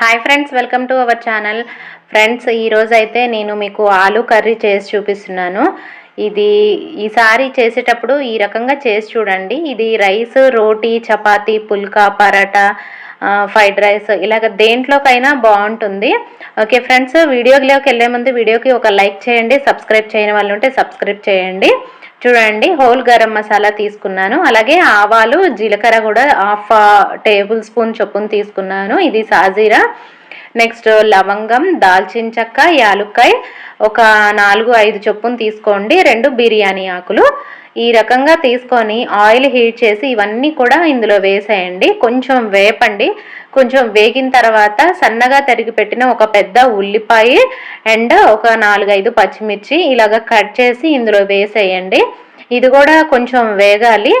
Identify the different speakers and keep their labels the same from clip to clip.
Speaker 1: Hi friends welcome to our channel friends ఈరోజు అయితే నేను మీకు ఆలు కర్రీ చేసి చూపిస్తున్నాను. ఇది ఈసారి చేసేటప్పుడు ఈ రకంగా చేసి చూడండి. ఇది రైస్ రోటీ చపాతీ పుల్కా పరాటా ఫ్రైడ్ రైస్ ఇలాగ దేంట్లోకైనా బాగుంటుంది. ఓకే ఫ్రెండ్స్ వీడియోలోకి వెళ్ళే ముందు వీడియోకి ఒక లైక్ చేయండి. సబ్స్క్రైబ్ చేయని వాళ్ళు ఉంటే సబ్స్క్రైబ్ చేయండి. చూడండి హోల్ గరం మసాలా తీసుకున్నాను. అలాగే ఆవాలు జీలకర్ర కూడా హాఫ్ టేబుల్ స్పూన్ చొప్పున తీసుకున్నాను. ఇది సాజీరా. నెక్స్ట్ లవంగం దాల్చిన చెక్క యాలుక్కాయ ఒక నాలుగు ఐదు చొప్పున తీసుకోండి. రెండు బిర్యానీ ఆకులు. ఈ రకంగా తీసుకొని ఆయిల్ హీట్ చేసి ఇవన్నీ కూడా ఇందులో వేసేయండి. కొంచెం వేపండి. కొంచెం వేగిన తర్వాత సన్నగా తరిగి పెట్టిన ఒక పెద్ద ఉల్లిపాయ అండ్ ఒక నాలుగైదు పచ్చిమిర్చి ఇలాగ కట్ చేసి ఇందులో వేసేయండి. ఇది కూడా కొంచెం వేగాలి.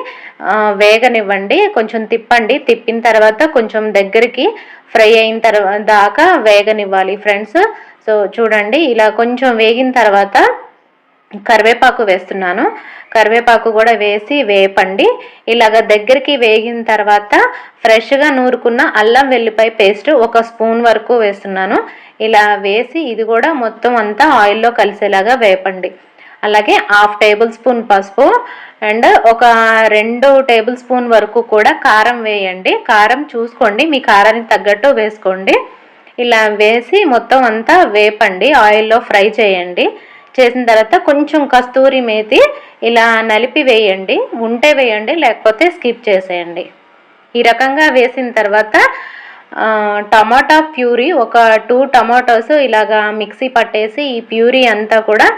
Speaker 1: వేగనివ్వండి కొంచెం తిప్పండి. తిప్పిన తర్వాత కొంచెం దగ్గరికి ఫ్రై అయిన తర్వాత దాకా వేగనివ్వాలి ఫ్రెండ్స్. సో చూడండి ఇలా కొంచెం వేగిన తర్వాత కరివేపాకు వేస్తున్నాను. కరివేపాకు కూడా వేసి వేపండి. ఇలాగ దగ్గరికి వేగిన తర్వాత ఫ్రెష్గా నూరుకున్న అల్లం వెల్లిపాయ పేస్ట్ ఒక స్పూన్ వరకు వేస్తున్నాను. ఇలా వేసి ఇది కూడా మొత్తం అంతా ఆయిల్లో కలిసేలాగా వేపండి. అలాగే హాఫ్ టేబుల్ స్పూన్ పసుపు అండ్ ఒక రెండు టేబుల్ స్పూన్ వరకు కూడా కారం వేయండి. కారం చూసుకోండి. మీ కారానికి తగ్గట్టు వేసుకోండి. ఇలా వేసి మొత్తం అంతా వేపండి. ఆయిల్లో ఫ్రై చేయండి. చేసిన తర్వాత కొంచెం కస్తూరి మేతి ఇలా నలిపి వేయండి. ఉంటే వేయండి లేకపోతే స్కిప్ చేసేయండి. ఈ రకంగా వేసిన తర్వాత టమాటా ప్యూరీ ఒక టూ టమాటోస్ ఇలాగా మిక్సీ పట్టేసి ఈ ప్యూరీ అంతా కూడా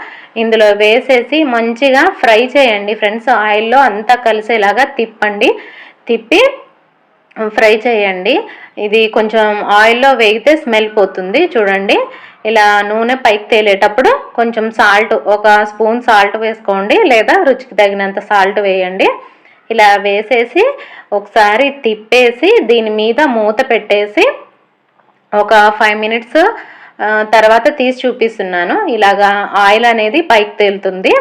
Speaker 1: ఇందులో వేసేసి మంచిగా ఫ్రై చేయండి ఫ్రెండ్స్. ఆయిల్లో అంతా కలిసేలాగా తిప్పండి. తిప్పి ఫ్రై చేయండి. ఇది కొంచెం ఆయిల్లో వేగితే స్మెల్ పోతుంది. చూడండి ఇలా నూనె పైకి తేలేటప్పుడు కొంచెం సాల్ట్ ఒక స్పూన్ సాల్ట్ వేసుకోండి లేదా రుచికి తగినంత సాల్ట్ వేయండి. ఇలా వేసేసి ఒకసారి తిప్పేసి దీని మీద మూత పెట్టేసి ఒక ఫైవ్ మినిట్స్ తర్వాత తీసి చూపిస్తున్నాను. ఇలాగా ఆయిల్ అనేది పైకి తేలుతుంది.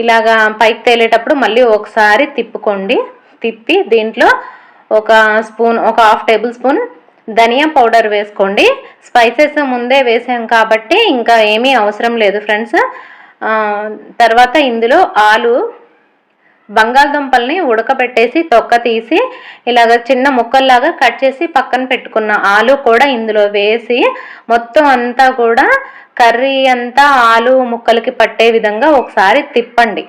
Speaker 1: ఇలాగా పైకి తేలేటప్పుడు మళ్ళీ ఒకసారి తిప్పుకోండి. తిప్పి దీంట్లో ఒక స్పూన్ ఒక హాఫ్ టేబుల్ స్పూన్ ధనియా పౌడర్ వేసుకోండి. స్పైసెస్ ముందే వేసాం కాబట్టి ఇంకా ఏమీ అవసరం లేదు ఫ్రెండ్స్. తర్వాత ఇందులో ఆలు బంగాళదుంపల్ని ఉడకబెట్టేసి తొక్క తీసి ఇలాగ చిన్న ముక్కల్లాగా కట్ చేసి పక్కన పెట్టుకున్న ఆలు కూడా ఇందులో వేసి మొత్తం అంతా కూడా కర్రీ అంతా ఆలు ముక్కలకి పట్టే విధంగా ఒకసారి తిప్పండి.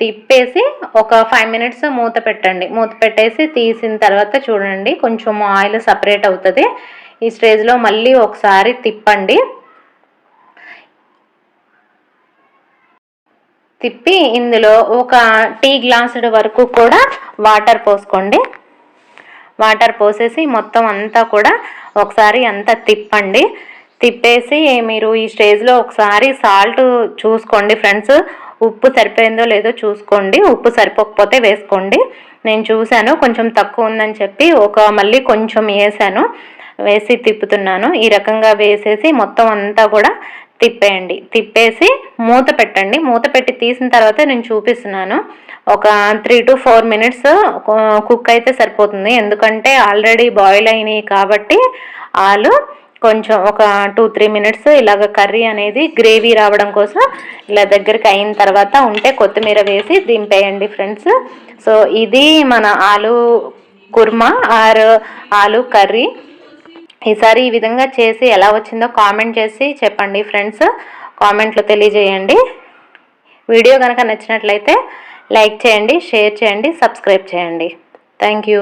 Speaker 1: తిప్పేసి ఒక ఫైవ్ మినిట్స్ మూత పెట్టండి. మూత పెట్టేసి తీసిన తర్వాత చూడండి కొంచెం ఆయిల్ సపరేట్ అవుతుంది. ఈ స్టేజ్లో మళ్ళీ ఒకసారి తిప్పండి. తిప్పి ఇందులో ఒక టీ గ్లాసుడు వరకు కూడా వాటర్ పోసుకోండి. వాటర్ పోసేసి మొత్తం అంతా కూడా ఒకసారి అంతా తిప్పండి. తిప్పేసి మీరు ఈ స్టేజ్లో ఒకసారి సాల్ట్ చూసుకోండి ఫ్రెండ్స్. ఉప్పు సరిపోయిందో లేదో చూసుకోండి. ఉప్పు సరిపోకపోతే వేసుకోండి. నేను చూశాను కొంచెం తక్కువ ఉందని చెప్పి ఒక మళ్ళీ కొంచెం వేసాను. వేసి తిప్పుతున్నాను. ఈ రకంగా వేసేసి మొత్తం అంతా కూడా తిప్పేయండి. తిప్పేసి మూత పెట్టండి. మూత పెట్టి తీసిన తర్వాత నేను చూపిస్తున్నాను. ఒక three to four minutes cook అయితే సరిపోతుంది. ఎందుకంటే ఆల్రెడీ బాయిల్ అయినాయి కాబట్టి ఆలు కొంచెం ఒక టూ త్రీ మినిట్స్ ఇలాగ కర్రీ అనేది గ్రేవీ రావడం కోసం ఇలా దగ్గరికి అయిన తర్వాత ఉంటే కొత్తిమీర వేసి దింపేయండి ఫ్రెండ్స్. సో ఇది మన ఆలు కుర్మా ఆర్ ఆలు కర్రీ. ఈసారి ఈ విధంగా చేసి ఎలా వచ్చిందో కామెంట్ చేసి చెప్పండి ఫ్రెండ్స్. కామెంట్లో తెలియజేయండి. వీడియో కనుక నచ్చినట్లయితే లైక్ చేయండి షేర్ చేయండి సబ్స్క్రైబ్ చేయండి. Thank you.